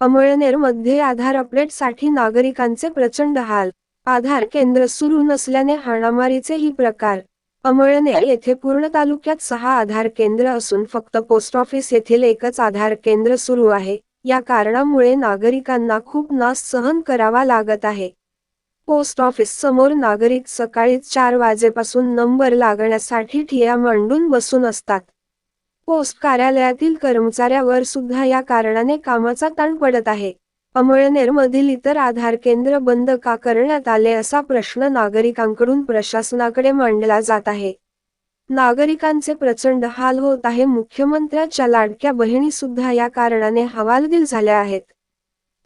अमळनेरमध्ये आधार अपडेटसाठी नागरिकांचे प्रचंड हाल. आधार केंद्र सुरू नसल्याने हाणामारीचे ही प्रकार. अमळनेर येथे पूर्ण तालुक्यात सहा आधार केंद्र असून फक्त पोस्ट ऑफिस येथील एकच आधार केंद्र सुरू आहे. या कारणामुळे नागरिकांना खूप नास सहन करावा लागत आहे. पोस्ट ऑफिस समोर नागरिक सकाळी चार वाजेपासून नंबर लागण्यासाठी ठिया मांडून बसून असतात. पोस्ट कार्यालयातील कर्मचाऱ्यावर सुद्धा या कारणाने कामाचा ताण पडत आहे. अमळनेर मधील इतर आधार केंद्र बंद का करण्यात आले असा प्रश्न नागरिकांकडून प्रशासनाकडे मांडला जात आहे. नागरिकांचे प्रचंड हाल होत आहे. मुख्यमंत्र्याच्या लाडक्या बहिणी सुद्धा या कारणाने हवालदिल झाल्या आहेत.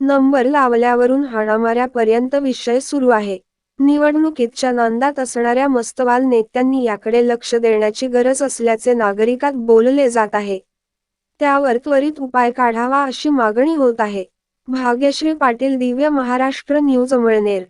नंबर लावल्यावरून हाणामाऱ्यापर्यंत विषय सुरू आहे. निवडणुकीच्या नांदात असणाऱ्या मस्तवाल नेत्यांनी याकडे लक्ष देण्याची गरज असल्याचे नागरिकात बोलले जात आहे. त्यावर त्वरित उपाय काढावा अशी मागणी होत आहे. भाग्यश्री पाटील दिव्य महाराष्ट्र न्यूज अमळनेर